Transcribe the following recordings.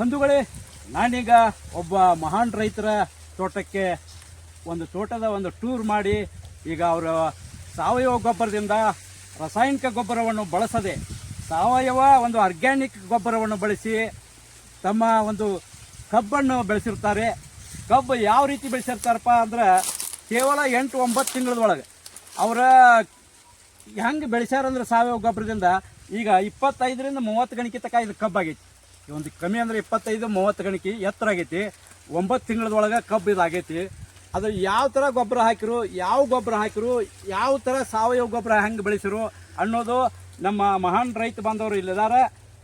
ಬಂಧುಗಳೇ, ನಾನೀಗ ಒಬ್ಬ ಮಹಾನ್ ರೈತರ ತೋಟಕ್ಕೆ ಒಂದು ತೋಟದ ಒಂದು ಟೂರ್ ಮಾಡಿ ಈಗ ಅವರ ಸಾವಯವ ಗೊಬ್ಬರದಿಂದ ರಾಸಾಯನಿಕ ಗೊಬ್ಬರವನ್ನು ಬಳಸದೆ, ಸಾವಯವ ಒಂದು ಆರ್ಗ್ಯಾನಿಕ್ ಗೊಬ್ಬರವನ್ನು ಬಳಸಿ ತಮ್ಮ ಒಂದು ಕಬ್ಬನ್ನು ಬೆಳೆಸಿರ್ತಾರೆ. ಕಬ್ಬು ಯಾವ ರೀತಿ ಬೆಳೆಸಿರ್ತಾರಪ್ಪ ಅಂದ್ರೆ ಕೇವಲ ಎಂಟು ಒಂಬತ್ತು ತಿಂಗಳದೊಳಗೆ. ಅವರ ಹೆಂಗೆ ಬೆಳೆಸ್ಯಾರಂದ್ರೆ ಸಾವಯವ ಗೊಬ್ಬರದಿಂದ ಈಗ ಇಪ್ಪತ್ತೈದರಿಂದ ಮೂವತ್ತು ಗಣಿಕೆ ತನಕ ಇದು ಕಬ್ಬಾಗೈತಿ. ಒಂದು ಕಮ್ಮಿ ಅಂದ್ರೆ ಇಪ್ಪತ್ತೈದು ಮೂವತ್ತು ಗಣಿಕೆ ಎತ್ತರ ಆಗೈತಿ. ಒಂಬತ್ತು ತಿಂಗಳದೊಳಗೆ ಕಬ್ಬು ಇದಾಗೈತಿ. ಅದು ಯಾವ ಥರ ಗೊಬ್ಬರ ಹಾಕಿರು ಯಾವ ಗೊಬ್ಬರ ಹಾಕಿರು ಯಾವ ಥರ ಸಾವಯವ ಗೊಬ್ಬರ ಹೆಂಗೆ ಬೆಳೆಸಿರು ಅನ್ನೋದು ನಮ್ಮ ಮಹಾನ್ ರೈತ ಬಾಂಧವರು ಇಲ್ಲಿದಾರ.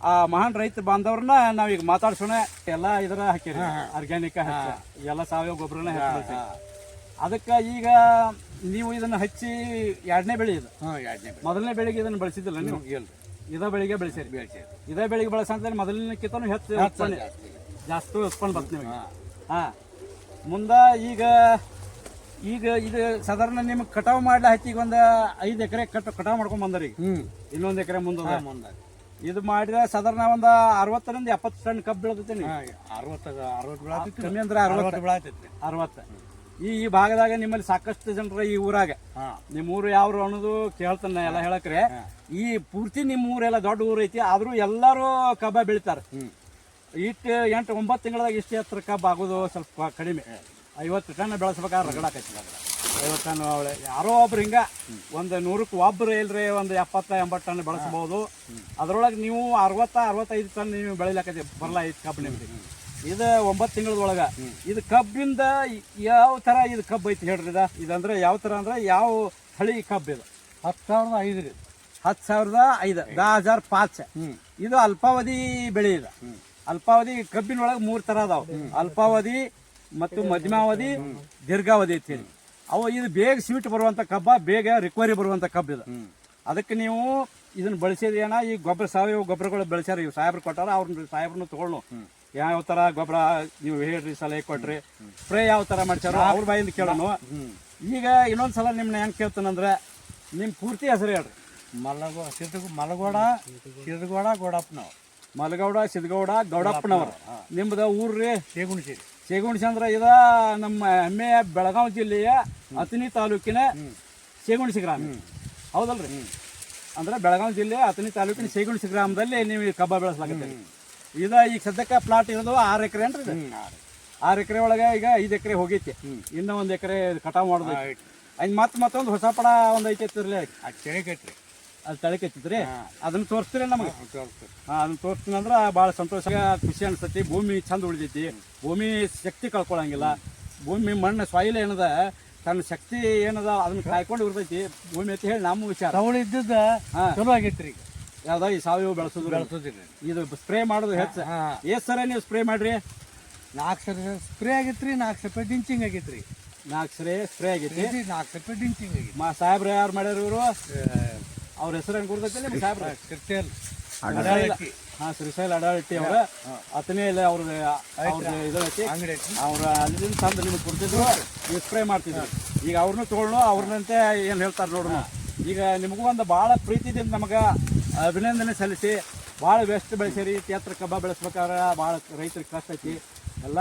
ಆ ಮಹಾನ್ ರೈತ ಬಾಂಧವ್ರನ್ನ ನಾವೀಗ ಮಾತಾಡ್ಸೋಣ. ಎಲ್ಲ ಇದರ ಹಾಕಿರಿ. ಆರ್ಗ್ಯಾನಿಕ್ ಎಲ್ಲ ಸಾವಯವ ಗೊಬ್ಬರನ ಹಾಕಿ ಅದಕ್ಕೆ ಈಗ ನೀವು ಇದನ್ನ ಹಚ್ಚಿ ಎರಡನೇ ಬೆಳೆ ಇದು. ಮೊದಲನೇ ಬೆಳೆಗೆ ಇದನ್ನು ಬಳಸಿದ್ದಿಲ್ಲ ನೀವು? ಇಲ್ಲ ಇದೇ ಬೆಳಿಗ್ಗೆ ಬೆಳೆಸಿರಿ ಬೆಳೆಸಿ ಇದೇ ಬೆಳಿಗ್ಗೆ ಬಳಸಂದ್ರೆ ಮೊದಲಿನಕ್ಕಿಂತನೂ ಹೆಚ್ಚು ಉತ್ಪನ್ನ ಜಾಸ್ತಿ ಉತ್ಪನ್ನ ಬರ್ತದೆ ನಿಮಗೆ. ಹಾಂ. ಮುಂದೆ ಈಗ ಈಗ ಇದು ಸಾಧಾರಣ ನಿಮ್ಗೆ ಕಟಾವು ಮಾಡ್ಲಾ ಹತ್ತಿ ಈಗ ಒಂದು ಐದು ಎಕರೆ ಕಟ್ ಕಟಾವು ಮಾಡ್ಕೊಂಡ್ ಬಂದರಿ. ಇನ್ನೊಂದು ಎಕರೆ ಮುಂದೆ ಮುಂದೆ ಇದು ಮಾಡಿದ್ರೆ ಸಾಧಾರಣ ಒಂದು ಅರವತ್ತರಿಂದ ಎಪ್ಪತ್ತು ಟನ್ ಕಬ್ಬು ಬೆಳೆದೈತೆ ಅರವತ್ತು ಅರವತ್ತು ಬೆಳತೈತಿ. ಕಮ್ಮಿ ಅಂದ್ರೆ ಅರವತ್ತು. ಅರವತ್ತು ಬೆಳತೈತಿ. ಅರವತ್ತು. ಈ ಈ ಭಾಗದಾಗ ನಿಮ್ಮಲ್ಲಿ ಸಾಕಷ್ಟು ಜನರ ಈ ಊರಾಗ. ನಿಮ್ಮ ಊರು ಯಾವ ಅನ್ನೋದು ಕೇಳ್ತಾನೆ ಎಲ್ಲ ಹೇಳಕ್ರೆ. ಈ ಪೂರ್ತಿ ನಿಮ್ಮ ಊರೆಲ್ಲ ದೊಡ್ಡ ಊರು ಐತಿ ಆದ್ರೂ ಎಲ್ಲರೂ ಕಬ್ಬ ಬೆಳಿತಾರೆ. ಇಟ್ಟು ಎಂಟು ಒಂಬತ್ತು ತಿಂಗಳದಾಗ ಇಷ್ಟು ಎತ್ತರ ಕಬ್ಬು ಆಗೋದು ಸ್ವಲ್ಪ ಕಡಿಮೆ. ಐವತ್ತು ಟನ್ ಬೆಳೆಸ್ಬೇಕಾದ್ರೆ ರಗಡಾಕೈತಿ ಐವತ್ತು ಟನ್ ಅವಳೆ. ಯಾರೋ ಒಬ್ರು ಹಿಂಗೆ ಒಂದು ನೂರಕ್ಕೆ ಒಬ್ರು ಇಲ್ರಿ ಒಂದು ಎಪ್ಪತ್ತ ಎಂಬತ್ತು ಟನ್ ಬೆಳೆಸ್ಬೋದು. ಅದ್ರೊಳಗೆ ನೀವು ಅರವತ್ತ ಅರವತ್ತೈದು ಟನ್ ನೀವು ಬೆಳಿಲಕತ್ತಿ ಬರಲ್ಲ ಐದು ಕಬ್ಬು ನಿಮ್ಗೆ. ಇದು ಒಂಬತ್ತು ತಿಂಗಳದೊಳಗ. ಇದು ಕಬ್ಬಿಂದ ಯಾವ ಥರ ಇದು ಕಬ್ಬು ಐತಿ ಹೇಳ್ರಿ ಇದು? ಇದಂದ್ರೆ ಯಾವ ಥರ ಅಂದ್ರೆ ಯಾವ ಹಳಿ ಕಬ್ಬು ಇದು? ಹತ್ತು ಸಾವಿರದ ಐದು ರೀ. ಹತ್ತು ಸಾವಿರದ ಐದು. ದಾ ಹಜಾರ್ ಪಾಚ್ ಇದು ಅಲ್ಪಾವಧಿ ಬೆಳೆ ಇದು. ಅಲ್ಪಾವಧಿ ಕಬ್ಬಿನೊಳಗೆ ಮೂರು ಥರ ಅದಾವ. ಅಲ್ಪಾವಧಿ ಮತ್ತು ಮಧ್ಯಮಾವಧಿ ದೀರ್ಘಾವಧಿ ಐತಿ ಅವ ಇದು ಬೇಗ ಸ್ವೀಟ್ ಬರುವಂಥ ಕಬ್ಬ ಬೇಗ ರಿಕವರಿ ಬರುವಂಥ ಕಬ್ಬು ಇದು. ಅದಕ್ಕೆ ನೀವು ಇದನ್ನ ಬಳಸಿದ ಏನ ಈ ಗೊಬ್ಬರ ಸಾವಯವ ಗೊಬ್ಬರಗಳು ಬೆಳೆಸ್ಯಾರ ಇವು ಸಾಹೇಬ್ರು ಕೊಟ್ಟಾರ ಅವ್ರನ್ನ ಸಾಹೇಬ್ರನ್ನ ತಗೊಳ್ಳು ಯಾವ ತರ ಗೊಬ್ಬರ ನೀವು ಹೇಳ್ರಿ ಸಲಹೆ ಕೊಟ್ರಿ. ಸ್ಪ್ರೇ ಯಾವ ತರ ಮಾಡ್ತಾರೋ ಅವ್ರ ಬಾಯಿಂದ ಕೇಳೋಣ ಈಗ ಇನ್ನೊಂದ್ಸಲ ನಿಮ್ನ ಹೆಂಗೆ ಕೇಳ್ತಾನಂದ್ರೆ ನಿಮ್ಮ ಪೂರ್ತಿ ಹೆಸರು ಹೇಳ್ರಿ. ಮಲಗೋ ಸಿದ್ಧ ಮಲಗೋಡ ಸಿದ್ಧಗೌಡ ಗೌಡಪ್ಪನವ್ರು. ಮಲಗೌಡ ಸಿದ್ಧಗೌಡ ಗೌಡಪ್ಪನವ್ರು. ನಿಮ್ದು ಊರ್ರಿ ಸೇಗುಣಿಸಿರಿ. ಸೇಗುಣಿಸಂದ್ರ ಇದ ನಮ್ಮ ಹೆಮ್ಮೆಯ ಬೆಳಗಾವಿ ಜಿಲ್ಲೆಯ ಅತನಿ ತಾಲೂಕಿನ ಶೇಗುಣಿಸಿ ಗ್ರಾಮ. ಹೌದಲ್ರಿ? ಅಂದ್ರೆ ಬೆಳಗಾವಿ ಜಿಲ್ಲೆ ಅತನಿ ತಾಲೂಕಿನ ಶೇಗುಣಿಸಿ ಗ್ರಾಮದಲ್ಲಿ ನೀವು ಕಬ್ಬ ಬೆಳೆಸಲಾಗುತ್ತೆ ಇದ ಈಗ ಸದ್ಯಕ್ಕೆ ಪ್ಲಾಟ್ ಇರೋದು ಆರು ಎಕರೆ ಏನ್ರಿ ಇದು? ಆರು ಎಕರೆ. ಒಳಗೆ ಈಗ ಐದು ಎಕರೆ ಹೋಗೈತಿ. ಇನ್ನ ಒಂದು ಎಕರೆ ಕಟಾವ್ ಮಾಡೋದು ಐದು ಮತ್ ಮತ್ತೊಂದು ಹೊಸ ಪಡ ಒಂದ್ ಐತಿ ಇರ್ಲಿ ಅದು ಚೆಳಕೈತ್ರಿ ಅದು ತಳಕೈತಿದ್ರಿ ಅದನ್ನ ತೋರಿಸ್ತೀರಿ ನಮಗೆ? ಹಾ ಅದನ್ನ ತೋರಿಸ್ತೀನಿ ಅಂದ್ರೆ ಭಾಳ ಸಂತೋಷ. ಖುಷಿ ಅನ್ಸತಿ ಭೂಮಿ ಚಂದ ಉಳಿದೈತಿ. ಭೂಮಿ ಶಕ್ತಿ ಕಳ್ಕೊಳಂಗಿಲ್ಲ. ಭೂಮಿ ಮಣ್ಣು ಸಾಯಿಲ್ ಏನದ ತನ್ನ ಶಕ್ತಿ ಏನದ ಅದನ್ನ ಕಾಯ್ಕೊಂಡು ಇರ್ತೈತಿ. ಭೂಮಿ ಅಂತ ಹೇಳಿ ನಮ್ಮ ವಿಚಾರ. ತವಳು ಇದ್ದದ ಹಾ. ಚಲೋ ಆಗೈತ್ರಿ ಈಗ. ಯಾವ್ದ ಈ ಸಾವಯವ ಬೆಳೆಸೋದು. ಬೆಳೆಸೋದಿಲ್ಲ ಇದು ಸ್ಪ್ರೇ ಮಾಡೋದು ಹೆಚ್ಚು. ಎಷ್ಟು ಸರ ನೀವು ಸ್ಪ್ರೇ ಮಾಡ್ರಿ? ನಾಲ್ಕು ಸಲ ಸ್ಪ್ರೇ ಆಗಿತ್ರಿ ನಾಲ್ಕು ಸಲ ಡಿಂಚಿಂಗ್ ಆಗೈತ್ರಿ. ನಾಲ್ಕು ಸರಿ ಸ್ಪ್ರೇ ಆಗೈತಿ ನಾಲ್ಕು ಸಲ ಡಿಂಚಿಂಗ್ ಆಗೈತಿ ಮಾ ಸಾಹೇಬ್ರ ಯಾರು ಮಾಡ್ಯಾರ ಇವರು? ಅವ್ರ ಹೆಸರು ಹೆಂಗ್ ಗುರ್ತೈತಿ ನಿಮ್ಮ ಸಾಹೇಬ್ರ? ಕ್ರಿಸ್ಟಿಯಲ್ ಹಾ ಶ್ರೀಶೈಲ್ ಅಡಾಳ್ಟಿ ಅವರ. ಅತನೇ ಇಲ್ಲ ಅವ್ರದ್ದು ಅವ್ರದ್ದು ಇದು ಐತಿ. ಅಂಗಡಿ ಐತಿ ಅವ್ರ ಅಲ್ಲಿಂದ ತಂದು ನಿಮಗೆ ಕೊಡ್ತಿದ್ರು. ನೀವು ಸ್ಪ್ರೇ ಮಾಡ್ತಿದ್ರು. ಈಗ ಅವ್ರನ್ನೂ ತೊಗೊಳ್ಳೋ ಅವ್ರನ್ನಂತೆ ಏನು ಹೇಳ್ತಾರೆ ನೋಡೋಣ ಈಗ ನಿಮಗೂ ಒಂದು ಭಾಳ ಪ್ರೀತಿದಿಂದ ನಮಗೆ ಅಭಿನಂದನೆ ಸಲ್ಲಿಸಿ ಭಾಳ ವೆಸ್ಟ್ ಬೆಳೆಸಿರಿ ಕ್ಷೇತ್ರ ಕಬ್ಬ ಬೆಳೆಸ್ಬೇಕಾದ್ರೆ ಭಾಳ ರೈತರಿಗೆ ಕಷ್ಟ ಐತಿ. ಎಲ್ಲ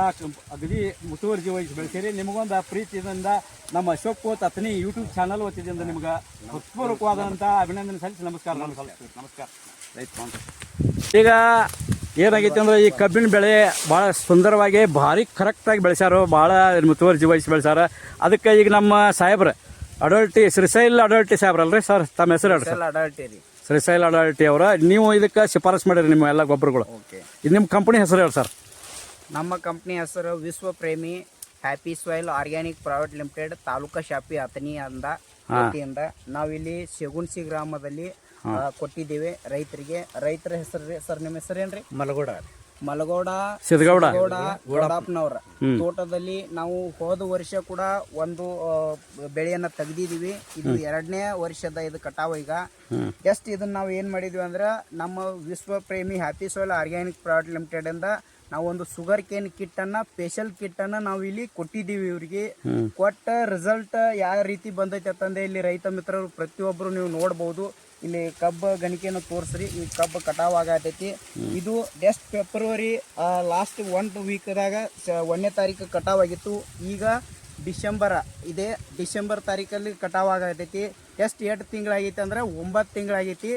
ಅಗದಿ ಮುತುವರ್ಜಿ ವಹಿಸಿ ಬೆಳೆಸಿರಿ ನಿಮಗೊಂದು ಪ್ರೀತಿಯಿಂದ ನಮ್ಮ ಅಶೋಕ್ ಕೋತ್ ಅತನಿ ಯೂಟ್ಯೂಬ್ ಚಾನಲ್ ವತಿಯಿಂದ ನಿಮ್ಗೆ ಹೃತ್ಪೂರ್ವಕವಾದಂಥ ಅಭಿನಂದನೆ ಸಲ್ಲಿಸಿ ನಮಸ್ಕಾರ ನಮಸ್ಕಾರ. ರೈತ. ಈಗ ಏನಾಗೈತೆ ಅಂದ್ರೆ ಈ ಕಬ್ಬಿನ ಬೆಳೆ ಭಾಳ ಸುಂದರವಾಗಿ ಭಾರಿ ಕರೆಕ್ಟಾಗಿ ಬೆಳೆಸ್ಯಾರು ಭಾಳ ಮುತುವರ್ಜಿ ವಹಿಸಿ ಬೆಳೆಸ್ಯಾರ. ಅದಕ್ಕೆ ಈಗ ನಮ್ಮ ಸಾಹೇಬ್ರ ಅಡಲ್ಟಿ ಶ್ರೀಶೈಲ್ ಅಡಲ್ಟಿ ಸಾಹೇಬ್ರಲ್ರಿ ಸರ್? ತಮ್ಮ ಹೆಸರು ಅಡಲ್ಟಿ ರೀ. ಶ್ರೀಶೈಲ್ ಅಡಾಳ್ಟಿ ಅವರ ನೀವು ಇದಕ್ಕೆ ಶಿಫಾರಸ್ ಮಾಡಿರಿ ನಿಮ್ಮ ಎಲ್ಲ ಗೊಬ್ಬರಗಳು. ಓಕೆ ಇದು ನಿಮ್ಮ ಕಂಪನಿ ಹೆಸರು ಹೇಳಿ ಸರ್. ನಮ್ಮ ಕಂಪ್ನಿ ಹೆಸರು Vishwa Premi happy soil organic private limited taluka ಶಾಪಿ ಅತನಿ ಅಂದ ವತಿಯಿಂದ ನಾವಿಲ್ಲಿ ಶಗುನ್ಸಿ ಗ್ರಾಮದಲ್ಲಿ ಆ, ಕೊಟ್ಟಿದ್ದೇವೆ ರೈತರಿಗೆ. ರೈತರ ಹೆಸರು ಸರ್ ನಿಮ್ಮ ಹೆಸರೇನ್ರಿ ಮಲಗೋಡ ಮಲಗೌಡ ಸಿದ್ಧಗೌಡ. ಗೌಡ ಗೌಡಪ್ಪನವ್ರ ತೋಟದಲ್ಲಿ ನಾವು ಹೋದ ವರ್ಷ ಕೂಡ ಒಂದು ಬೆಳೆಯನ್ನ ತೆಗ್ದಿದೀವಿ. ಇದು ಎರಡನೇ ವರ್ಷದ ಇದು ಕಟಾವ ಈಗ. ಜಸ್ಟ್ ಇದನ್ನ ನಾವು ಏನ್ ಮಾಡಿದ್ವಿ ಅಂದ್ರೆ ನಮ್ಮ Vishwa Premi happy soul organic product limited ಇಂದ ನಾವು ಒಂದು ಶುಗರ್ ಕೇನ್ ಕಿಟ್ ಅನ್ನ ಸ್ಪೆಷಲ್ ಕಿಟ್ ಅನ್ನ ನಾವು ಇಲ್ಲಿ ಕೊಟ್ಟಿದ್ದೀವಿ ಇವ್ರಿಗೆ. ಕೊಟ್ಟ ರಿಸಲ್ಟ್ ಯಾವ ರೀತಿ ಬಂದೈತೆ ಅಂತಂದ್ರೆ ಇಲ್ಲಿ ರೈತ ಮಿತ್ರರು ಪ್ರತಿಯೊಬ್ಬರು ನೀವು ನೋಡಬಹುದು ಇಲ್ಲಿ ಕಬ್ಬ ಗಣಿಕೆಯನ್ನು ತೋರಿಸ್ರಿ. ಈ ಕಬ್ಬು ಕಟಾವ್ ಆಗತೈತಿ. ಇದು ಜಸ್ಟ್ ಫೆಬ್ರವರಿ ಲಾಸ್ಟ್ ಒನ್ ವೀಕ್ದಾಗ ಒಂದನೇ ತಾರೀಕು ಕಟಾವ್ ಆಗಿತ್ತು. ಈಗ ಡಿಸೆಂಬರ್ ಇದೇ ಡಿಸೆಂಬರ್ ತಾರೀಕಲ್ಲಿ ಕಟಾವ್ ಆಗತೈತಿ. ಎಷ್ಟು ಎಷ್ಟು ತಿಂಗಳಾಗೈತಿ ಅಂದ್ರೆ ಒಂಬತ್ತು ತಿಂಗಳಾಗೈತಿ.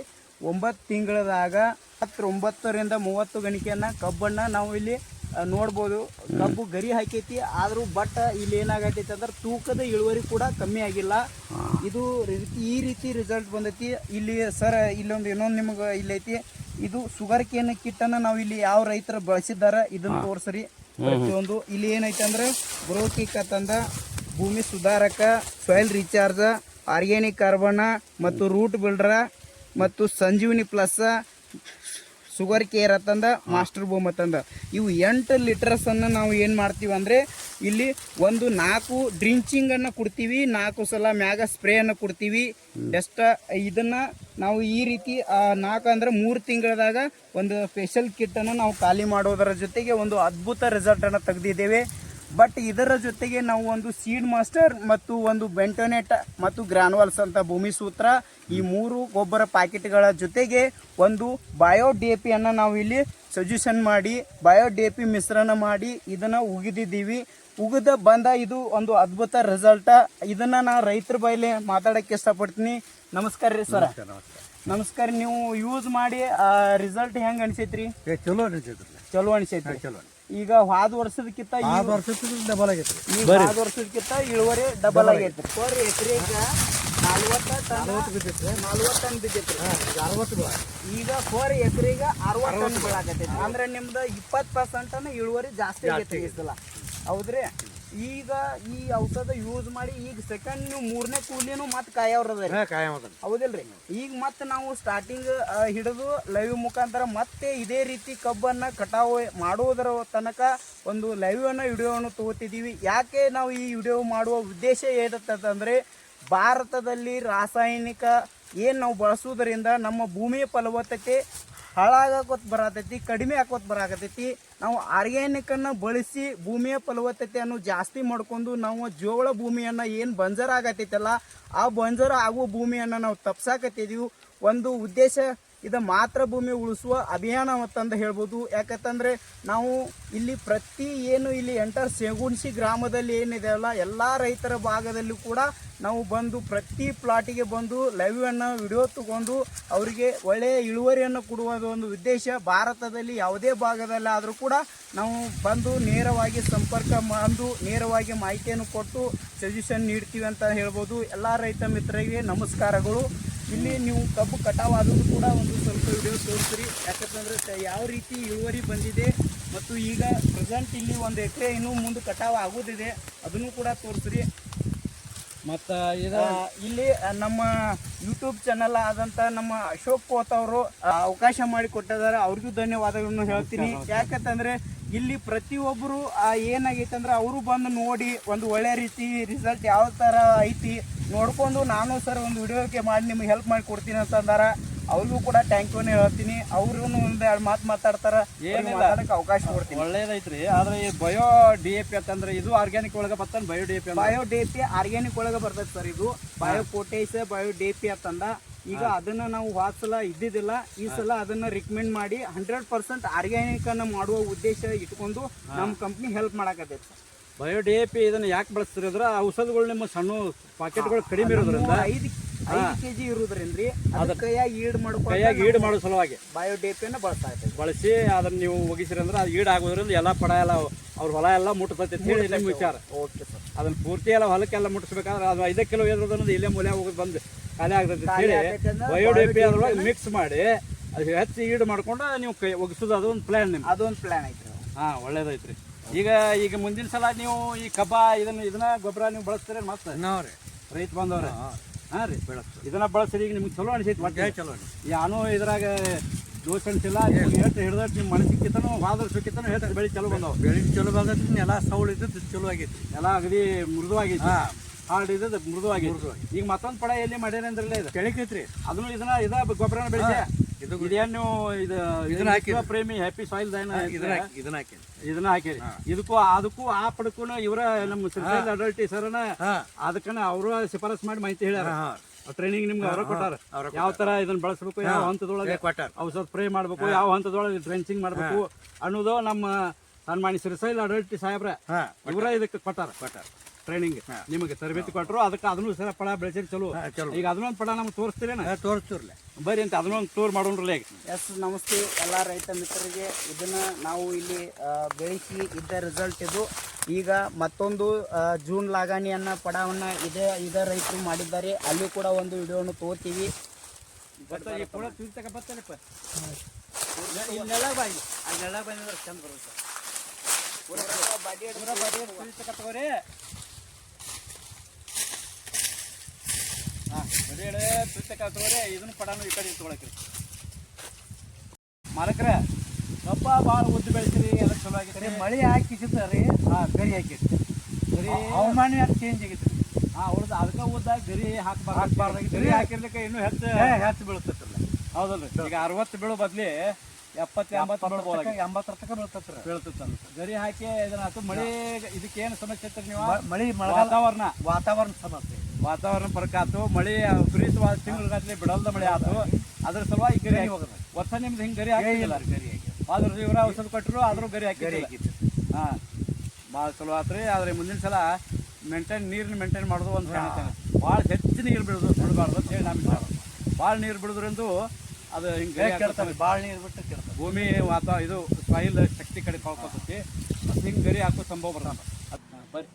ಒಂಬತ್ತು ತಿಂಗಳದಾಗ ಹತ್ತೊಂಬತ್ತರಿಂದ ಮೂವತ್ತು ಗಣಿಕೆಯನ್ನ ಕಬ್ಬನ್ನು ನಾವು ಇಲ್ಲಿ ನೋಡ್ಬೋದು. ಕಬ್ಬು ಗರಿ ಹಾಕೈತಿ. ಆದರೂ ಬಟ್ ಇಲ್ಲಿ ಏನಾಗತೈತಿ ಅಂದ್ರೆ ತೂಕದ ಇಳುವರಿ ಕೂಡ ಕಮ್ಮಿ ಆಗಿಲ್ಲ. ಇದು ಈ ರೀತಿ ರಿಸಲ್ಟ್ ಬಂದೈತಿ. ಇಲ್ಲಿ ಸರ್ ಇಲ್ಲೊಂದು ಇನ್ನೊಂದು ನಿಮ್ಗೆ ಇಲ್ಲೈತಿ ಇದು ಶುಗರ್ ಕೇನ್ ಕಿಟ್ಟನ್ನ ನಾವು ಇಲ್ಲಿ ಯಾವ ರೈತರು ಬಳಸಿದಾರ ಇದನ್ನ ತೋರಿಸ್ರಿ ಪ್ರತಿಯೊಂದು. ಇಲ್ಲಿ ಏನೈತೆ ಅಂದ್ರೆ ಬ್ರೋಕಿಕ್ ಅಂತಂದ ಭೂಮಿ ಸುಧಾರಕ ಸಾಯಿಲ್ ರೀಚಾರ್ಜ್ ಆರ್ಗ್ಯಾನಿಕ್ ಕಾರ್ಬನ್ ಮತ್ತು ರೂಟ್ ಬಿಲ್ಡರ್ ಮತ್ತು ಸಂಜೀವಿನಿ ಪ್ಲಸ್ ಶುಗರ್ ಕೇರ್ ಅಂತಂದ ಮಾಸ್ಟರ್ ಬೂಮ್ ಅಂತಂದ ಇವು ಎಂಟು ಲೀಟರ್ಸ್ ಅನ್ನ ನಾವು ಏನು ಮಾಡ್ತೀವಿ ಅಂದ್ರೆ ಇಲ್ಲಿ ಒಂದು ನಾಲ್ಕು ಡ್ರಿಂಚಿಂಗ್ ಅನ್ನ ಕೊಡ್ತೀವಿ ನಾಲ್ಕು ಸಲ ಮ್ಯಾಗ ಸ್ಪ್ರೇ ಅನ್ನ ಕೊಡ್ತೀವಿ. ಎಷ್ಟ ಇದನ್ನ ನಾವು ಈ ರೀತಿ ನಾಲ್ಕು ಅಂದ್ರೆ ಮೂರು ತಿಂಗಳದಾಗ ಒಂದು ಸ್ಪೆಷಲ್ ಕಿಟ್ ಅನ್ನು ನಾವು ಖಾಲಿ ಮಾಡೋದರ ಜೊತೆಗೆ ಒಂದು ಅದ್ಭುತ ರಿಸಲ್ಟ್ ಅನ್ನ ತೆಗೆದಿದ್ದೇವೆ. ಬಟ್ ಇದರ ಜೊತೆಗೆ ನಾವು ಒಂದು ಸೀಡ್ ಮಾಸ್ಟರ್ ಮತ್ತು ಒಂದು ಬೆಂಟೋನೆಟ್ ಮತ್ತು ಗ್ರಾನ್ವಾಲ್ಸ್ ಅಂತ ಭೂಮಿ ಸೂತ್ರ ಈ ಮೂರು ಗೊಬ್ಬರ ಪ್ಯಾಕೆಟ್ಗಳ ಜೊತೆಗೆ ಒಂದು ಬಯೋ ಡಿ ಪಿ ಅನ್ನ ನಾವು ಇಲ್ಲಿ ಸಜೆಷನ್ ಮಾಡಿ ಬಯೋ ಡಿ ಪಿ ಮಿಶ್ರಣ ಮಾಡಿ ಇದನ್ನ ಉಗಿದಿದ್ದೀವಿ. ಉಗಿದ ಬಂದ ಇದು ಒಂದು ಅದ್ಭುತ ರಿಸಲ್ಟ ಇದನ್ನ ನಾನು ರೈತರ ಬೈಲೆ ಮಾತಾಡಕ್ಕೆ ಇಷ್ಟಪಡ್ತೀನಿ. ನಮಸ್ಕಾರ ರೀ ಸರ್. ನಮಸ್ಕಾರ ನೀವು ಯೂಸ್ ಮಾಡಿ ರಿಸಲ್ಟ್ ಹೆಂಗೆ ಅನಿಸೈತ್ರಿ? ಚಲೋ ಅನಿಸೈತ್ರಿ ಚಲೋ ಅನ್ಸೈತ್ರಿ. ಚಲೋ ಈಗ ಹಾದ ವರ್ಷದಕ್ಕಿಂತ ಈ ಆರು ವರ್ಷದ ಡಬಲ್ ಆಗೈತ್ರಿ. ಈ ಹಾದ ವರ್ಷದಕ್ಕಿಂತ ಇಳುವರಿ ಡಬಲ್ ಆಗೈತಿ ಫೋರ್ ಎಕರೆಗೆ ನಲ್ವತ್ತ ಟನ್ ನಲ್ವತ್ತು ಟನ್ ಬಿದ್ದೈತ್ರಿ ಅರವತ್ತು ಈಗ ಫೋರ್ ಎಕರೆಗೆ ಅರವತ್ತು ಟನ್ ಬೀಳಾಕತ್ತೈತಿ. ಅಂದ್ರೆ ನಿಮ್ದು ಇಪ್ಪತ್ತು ಪರ್ಸೆಂಟ್ ಇಳುವರಿ ಜಾಸ್ತಿ ಆಗೈತಿ ಈ ಸಲ. ಹೌದ್ರಿ? ಈಗ ಈ ಔಷಧ ಯೂಸ್ ಮಾಡಿ ಈಗ ಸೆಕೆಂಡ್ ನೀವು ಮೂರನೇ ಕೂಲಿನೂ ಮತ್ತೆ ಕಾಯವ್ರದ್ರಿ. ಹಾಂ ಕಾಯಂ ಅದನ್ನ ಹೌದಿಲ್ರಿ? ಈಗ ಮತ್ತೆ ನಾವು ಸ್ಟಾರ್ಟಿಂಗ್ ಹಿಡಿದು ಲೈವ್ ಮುಖಾಂತರ ಮತ್ತೆ ಇದೇ ರೀತಿ ಕಬ್ಬನ್ನ ಕಟಾವು ಮಾಡುವುದರ ತನಕ ಒಂದು ಲೈವ್ ಅನ್ನ ವಿಡಿಯೋವನ್ನು ತಗೋತಿದ್ದೀವಿ. ಯಾಕೆ ನಾವು ಈ ವಿಡಿಯೋ ಮಾಡುವ ಉದ್ದೇಶ ಏನಂತಂದ್ರೆ ಭಾರತದಲ್ಲಿ ರಾಸಾಯನಿಕ ಏನು ನಾವು ಬಳಸುವುದರಿಂದ ನಮ್ಮ ಭೂಮಿಯ ಫಲವತ್ತತೆ ಹಾಳಾಗಕೋತ್ ಬರತೈತಿ, ಕಡಿಮೆ ಆಕೋತ್ ಬರಾಕತೈತಿ ನಾವು ಆರ್ಗ್ಯಾನಿಕನ್ನು ಬಳಸಿ ಭೂಮಿಯ ಫಲವತ್ತತೆಯನ್ನು ಜಾಸ್ತಿ ಮಾಡ್ಕೊಂಡು ನಾವು ಜೋಳ ಭೂಮಿಯನ್ನು ಏನು ಬಂಜರ ಆಗತೈತಲ್ಲ, ಆ ಬಂಜರ ಆಗುವ ಭೂಮಿಯನ್ನು ನಾವು ತಪ್ಸಾಕತ್ತಿದೀವಿ. ಒಂದು ಉದ್ದೇಶ ಇದು ಮಾತ್ರ ಭೂಮಿ ಉಳಿಸುವ ಅಭಿಯಾನ ಅಂತಂದು ಹೇಳ್ಬೋದು. ಯಾಕಂತಂದರೆ ನಾವು ಇಲ್ಲಿ ಪ್ರತಿ ಏನು ಇಲ್ಲಿ ಎಂಟರ್ ಸೇಗುಣ್ಸಿ ಗ್ರಾಮದಲ್ಲಿ ಏನಿದೆ ಅಲ್ಲ, ಎಲ್ಲ ರೈತರ ಭಾಗದಲ್ಲಿ ಕೂಡ ನಾವು ಬಂದು ಪ್ರತಿ ಪ್ಲಾಟಿಗೆ ಬಂದು ಲೈವ್ ಅನ್ನ ವಿಡಿಯೋ ತಗೊಂಡು ಅವರಿಗೆ ಒಳ್ಳೆಯ ಇಳುವರಿಯನ್ನು ಕೊಡುವ ಒಂದು ಉದ್ದೇಶ ಭಾರತದಲ್ಲಿ ಯಾವುದೇ ಭಾಗದಲ್ಲಿ ಆದರೂ ಕೂಡ ನಾವು ಬಂದು ನೇರವಾಗಿ ಸಂಪರ್ಕ ಬಂದು ನೇರವಾಗಿ ಮಾಹಿತಿಯನ್ನು ಕೊಟ್ಟು ಸಜೆಷನ್ ನೀಡ್ತೀವಿ ಅಂತ ಹೇಳ್ಬೋದು. ಎಲ್ಲ ರೈತ ಮಿತ್ರರಿಗೆ ನಮಸ್ಕಾರಗಳು. ಇಲ್ಲಿ ನೀವು ಕಬ್ಬು ಕಟಾವ್ ಆದದ್ದು ಕೂಡ ಒಂದು ಸ್ವಲ್ಪ ವಿಡಿಯೋ ತೋರಿಸ್ರಿ ಯಾಕಂತಂದ್ರೆ ಯಾವ ರೀತಿ ಇಳುವರಿ ಬಂದಿದೆ ಮತ್ತು ಈಗ ಪ್ರೆಸೆಂಟ್ ಇಲ್ಲಿ ಒಂದು ಎಕರೆ ಇನ್ನೂ ಮುಂದೆ ಕಟಾವ್ ಆಗೋದಿದೆ. ಅದನ್ನು ಕೂಡ ತೋರಿಸ್ರಿ ಮತ್ತು ಇದು ಇಲ್ಲಿ ನಮ್ಮ ಯೂಟ್ಯೂಬ್ ಚಾನಲ್ ಆದಂತ ನಮ್ಮ ಅಶೋಕ್ ಕೋತ್ ಅವರು ಅವಕಾಶ ಮಾಡಿ ಕೊಟ್ಟಿದ್ದಾರೆ. ಅವ್ರಿಗೂ ಧನ್ಯವಾದಗಳನ್ನು ಹೇಳ್ತೀನಿ. ಯಾಕಂತಂದರೆ ಇಲ್ಲಿ ಪ್ರತಿಯೊಬ್ಬರು ಏನಾಗೈತೆ ಅಂದ್ರೆ ಅವರು ಬಂದು ನೋಡಿ ಒಂದು ಒಳ್ಳೆ ರೀತಿ ರಿಸಲ್ಟ್ ಯಾವ ಥರ ಐತಿ. ನೋಡ್ಕೊಂಡು ನಾನು ಸರ್ ಒಂದು ವಿಡಿಯೋಕ್ಕೆ ಮಾಡಿ ನಿಮ್ಗೆ ಹೆಲ್ಪ್ ಮಾಡಿ ಕೊಡ್ತೀನಿ ಅಂತಂದಾರ ಅವ್ರಿಗೂ ಕೂಡ ಥ್ಯಾಂಕ್ ಯು ಹೇಳ್ತೀನಿ. ಅವ್ರೂ ಒಂದು ಎರಡು ಮಾತು ಮಾತಾಡ್ತಾರ ಏನಿಲ್ಲ. ಮಾತಾಡಕ್ಕೆ ಅವಕಾಶ ಕೊಡ್ತೀನಿ. ಒಳ್ಳೇದೈತ್ರಿ. ಆದ್ರೆ ಈ ಬಯೋ ಡಿ ಎ ಪಿ ಅಂತಂದ್ರೆ ಇದು ಆರ್ಗ್ಯಾನಿಕ್ ಒಳಗೆ ಬರ್ತಾನೆ bio D A P bio D P organic ಒಳಗೆ ಬರ್ತೈತೆ ಸರ್ ಇದು. Bio potash bio D P ಅಂತಂದ. ಈಗ ಅದನ್ನ ನಾವು ಹಾಸಲ ಸಲ ಇದ್ದಿದ್ದಿಲ್ಲ ಈ ಸಲ ಅದನ್ನ ರಿಕಮೆಂಡ್ ಮಾಡಿ ಹಂಡ್ರೆಡ್ ಪರ್ಸೆಂಟ್ ಆರ್ಗ್ಯಾನಿಕ್ ಅನ್ನ ಮಾಡುವ ಉದ್ದೇಶ ಇಟ್ಕೊಂಡು ನಮ್ಮ ಕಂಪ್ನಿ ಹೆಲ್ಪ್ ಮಾಡಕತ್ತೈತೆ ಬಯೋ ಡಿ ಎ ಪಿ ಇದನ್ನ ಯಾಕೆ ಬಳಸ್ತೀರಿ ಅಂದ್ರೆ ಔಷಧಗಳು ನಿಮ್ಮ ಸಣ್ಣ ಪಾಕೆಟ್ಗಳು ಕಡಿಮೆ ಇರೋದ್ರಿಂದ ಐದು ಇರೋದ್ರಿಂದ ಕೈಯಾಗಿ ಈಡ್ ಮಾಡ್ಕೊಂಡು ಕೈಯಾಗಿ ಈಡ್ ಮಾಡೋ ಸಲುವಾಗಿ ಬಯೋ ಡಿ ಪಿನ ಬಳಸ್ತಾ ಇದ್ದೇವೆ. ಬಳಸಿ ಅದನ್ನ ನೀವು ಒಗಿಸಿರಿ ಅಂದ್ರೆ ಅದು ಈಡ್ ಆಗೋದ್ರಿಂದ ಎಲ್ಲ ಪಡ ಎಲ್ಲ ಅವ್ರ ಹೊಲ ಎಲ್ಲ ಮುಟ್ತೈತೆ ಅಂತ ಹೇಳಿ ನಿಮ್ಮ ವಿಚಾರ. Okay sir. ಅದನ್ನ ಪೂರ್ತಿ ಎಲ್ಲ ಹೊಲಕ್ಕೆಲ್ಲ ಮುಟ್ಟಿಸ್ಬೇಕಾದ್ರೆ ಅದು ಐದು ಕಿಲೋ ಇರೋದ್ರಿಂದ ಇಲ್ಲೇ ಮೂಲೆ ಹೋಗೋದು ಬಂದು ಖಾಲಿ ಆಗ್ತೈತಿ ಅಂತ ಹೇಳಿ ಬಯೋ ಡಿ ಪಿ ಅದ್ರೊಳಗೆ ಮಿಕ್ಸ್ ಮಾಡಿ ಅದು ಹೆಚ್ಚು ಈಡ್ ಮಾಡ್ಕೊಂಡು ನೀವು ಕೈ ಒಗಿಸೋದು ಅದೊಂದು ಪ್ಲ್ಯಾನ್ ಪ್ಲಾನ್ ನಿಮ್ಗೆ ಅದೊಂದು ಪ್ಲಾನ್ ಐತ್ರಿ. ಹಾ ಒಳ್ಳೇದೈತ್ರಿ. ಈಗ ಈಗ ಮುಂದಿನ ಸಲ ನೀವು ಈ ಕಬ್ಬ ಇದನ್ನ ಇದನ್ನ ಗೊಬ್ಬರ ನೀವು ಬಳಸ್ತೀರ ಮತ್ತೆ ರೈತ ಬಂದವ್ರೆ. ಹಾ ರೀ. ಇದನ್ನ ಬಳಸ್ರಿ ಈಗ ನಿಮ್ಗೆ ಚಲೋ ಅನಿಸೈತಿ ಮತ್ತೆ. ಚಲೋ ಯಾನು ಇದ್ರಾಗ ದೋಷ ಅನಿಸಿಲ್ಲ ಹೇಳ್ತಾ ಎಷ್ಟು ಹಿಡ್ದಟ್ಟು ನಿಮ್ಮ ಮನಸ್ಸಿಕ್ಕಿತನು ವಾದ ವರ್ಷಕ್ಕಿತನು ಹೇಳ್ತಾರೆ ಬೆಳೆ ಚಲೋ ಬಂದವು. ಬೆಳೆ ಚಲೋ ಬಂದ್ರೆ ಎಲ್ಲ ಸೌಳು ಇದ್ದದ್ದು ಚಲೋ ಆಗೈತಿ. ಎಲ್ಲ ಅಗದಿ ಮೃದುವಾಗೈತಿ. ಹಾರ್ಡ್ ಇದ್ದದ್ದು ಮೃದುವಾಗಿ. ಈಗ ಮತ್ತೊಂದು ಪಡ ಎಲ್ಲಿ ಮಾಡ್ಯಾರ ಅಂದ್ರಲ್ಲ ಇದು? ಕೆಳಕೈತ್ರಿ ಅದನ್ನು ಇದನ್ನ ಇದ ಗೊಬ್ಬರನ ಬೆಳೆಸಿ ಇದು ಇದೇನು ಇದು ಇದನ್ನ ಹಾಕಿ ಪ್ರೇಮಿ ಹ್ಯಾಪಿ ಸಾಯಿಲ್ ಇದನ್ನ ಹಾಕಿ ಇದನ್ನ ಹಾಕಿ ಇದನ್ನ ಹಾಕಿರಿ. ಇದಕ್ಕೂ ಅದಕ್ಕೂ ಆ ಪಡಕ್ಕೂ ಇವರ ನಮ್ಮ ಸಿಲ್ ಅಡಲ್ಟಿ ಸರ್ನ ಅದಕ್ಕನ ಅವರು ಶಿಫಾರಸ್ ಮಾಡಿ ಮಾಹಿತಿ ಹೇಳ್ಯಾರ. ಟ್ರೈನಿಂಗ್ ನಿಮ್ಗೆ ಅವರ ಕೊಟ್ಟಾರ. ಯಾವ ತರ ಇದನ್ನ ಬಳಸಬೇಕು ಯಾವ ಹಂತದೊಳಗೆ ಕೊಟ್ಟಾರ. ಔಷಧ ಸ್ಪ್ರೇ ಮಾಡಬೇಕು ಯಾವ ಹಂತದೊಳಗೆ ಡ್ರೆಂಚಿಂಗ್ ಮಾಡಬೇಕು ಅನ್ನೋದು ನಮ್ಮ ಸನ್ಮಾನಿ ಸಿರಿಸೈಲ್ ಅಡಲ್ಟಿ ಸಾಹೇಬ್ರ. ಇವರ ಇದಕ್ಕೆ ಕೊಟ್ಟಾರ. ಕೊಟ್ಟಾರ. ಟ್ರೈನಿಂಗ್ ನಿಮಗೆ ತರಬೇತಿ ಕೊಟ್ಟರು ಅದಕ್ಕೆ ಅದನ್ನು ಸರ ಪಡ ಬೆಳೆಸಿರಿ ಚಲೋ. ಚಲೋ. ಈಗ ಅದನ್ನೊಂದು ಪಡ ನಮ್ಗೆ ತೋರಿಸ್ತೀರೇನ ತೋರಿಸ್ತೀರಲ್ಲ ಬರ್ರಿ ಅಂತ ಅದನ್ನೊಂದು ಟೂರ್ ಮಾಡೋಣ್ರಲ್ಲ ಈಗ. ಎಸ್ ನಮಸ್ತೆ ಎಲ್ಲ ರೈತ ಮಿತ್ರರಿಗೆ. ಇದನ್ನ ನಾವು ಇಲ್ಲಿ ಬೆಳೆಸಿ ಇದ್ದ ರಿಸಲ್ಟ್ ಇದು. ಈಗ ಮತ್ತೊಂದು ಜೂನ್ ಲಾಗಾಣಿಯನ್ನ ಪಡವನ್ನ ಇದೇ ಇದೇ ರೈತರು ಮಾಡಿದ್ದಾರೆ. ಅಲ್ಲಿ ಕೂಡ ಒಂದು ವಿಡಿಯೋನು ತಗೋತೀವಿ ಬರ್ತಾ ಈ ಆ ಬರ್ತಾನಪ್ಪ ಬಾಯಿ ಚಂದ ಬರುತ್ತೆ ಪೂರ ಬಾಡಿ ತಿಳಿತಕ ತಗೋರಿ ಹಾಂ ತಗೋರಿ ಇದನ್ನು ಪಡಾನು ಈ ಕಡೆ ತಗೊಳಕ್ರಿ ಮಾಲಕ್ರ ಕಬ್ಬ ಭಾಳ ಉದ್ದು ಬೆಳಿತೀರಿ ಎಲ್ಲ ಚಲೋ ಆಗೈತೆ ಮಳೆ ರೀ. ಹಾಂ ಗರಿ ಹಾಕಿರಿ ಗರಿ ಹವಾಮಾನ ಚೇಂಜ್ ಆಗೈತ್ರಿ? ಹಾಂ ಉಳ್ದ ಅದಕ್ಕೆ ಉದ್ದ ಗರಿ ಹಾಕ್ಬಾರ್ದು. ಹಾಕ್ಬಾರ್ದು ಗರಿ ಹಾಕಿರ್ಲಿಕ್ಕೆ ಇನ್ನೂ ಹೆಚ್ಚು ಹೆಚ್ಚು ಬೀಳ್ತೈತ್ರಲ್ಲ ಹೌದಲ್ರಿ. ಈಗ ಅರವತ್ತು ಬೀಳು ಬದ್ಲಿ ಎಪ್ಪತ್ತು ಎಂಬತ್ತು ಬೀಳ್ಬೋದು ಎಂಬತ್ತರ ತನಕ ಬೀಳ್ತೈತ್ರ. ಗರಿ ಹಾಕಿ ಇದನ್ನ ಮಳೆ ಇದಕ್ಕೆ ಏನು ಸಮಸ್ಯೆ ಐತ್ರಿ ನೀವು? ಮಳಿ ವಾತಾವರಣ. ವಾತಾವರಣ ಸಮಸ್ಯೆ. ವಾತಾವರಣ ಫರಕ್ ಆಯ್ತು ಮಳೆ ಬ್ರೀಸ್ವಾದ ತಿಂಗಳಗಟ್ಲೆ ಬಿಡಲ್ದ ಮಳೆ ಆತು. ಅದ್ರ ಸಲುವಾಗಿ ಗರಿ ಹೋಗುತ್ತೆ ಹೊಸ ನಿಮ್ದು ಹಿಂಗೆ ಗರಿ ಹಾಕಿಲ್ಲ ಗರಿ ಆಗಿ ಆದ್ರ ಇವರ ಔಷಧ ಕೊಟ್ಟರು ಆದರೂ ಗರಿ ಹಾಕಿ ಹಾಂ. ಭಾಳ ಚಲೋ ಆತ್ರಿ ಆದರೆ ಮುಂದಿನ ಸಲ ಮೇಂಟೈನ್ ನೀರನ್ನ ಮೇಂಟೈನ್ ಮಾಡೋದು ಒಂದು ಭಾಳ ಹೆಚ್ಚು ನೀರು ಬಿಡೋದು ಬಿಡಬಾರ್ದು ಅಂತ ಹೇಳಿ ನಮಗೆ ಭಾಳ ನೀರು ಬಿಡೋದ್ರಿಂದ ಅದು ಹಿಂಗೆ ಕೆಡ್ತಾವೆ ಭಾಳ ನೀರು ಬಿಟ್ಟು ಕೇಳ್ತಾರೆ ಭೂಮಿ ವಾತಾವರಣ ಇದು ಸಾಯಿಲ್ ಶಕ್ತಿ ಕಡೆ ಕಳ್ಕೊತೈತಿ ಮತ್ತು ಹಿಂಗೆ ಗರಿ ಹಾಕೋ ಸಂಭವ ಬರ್ತಾನೆ ಅದು ಬರ್ರಿ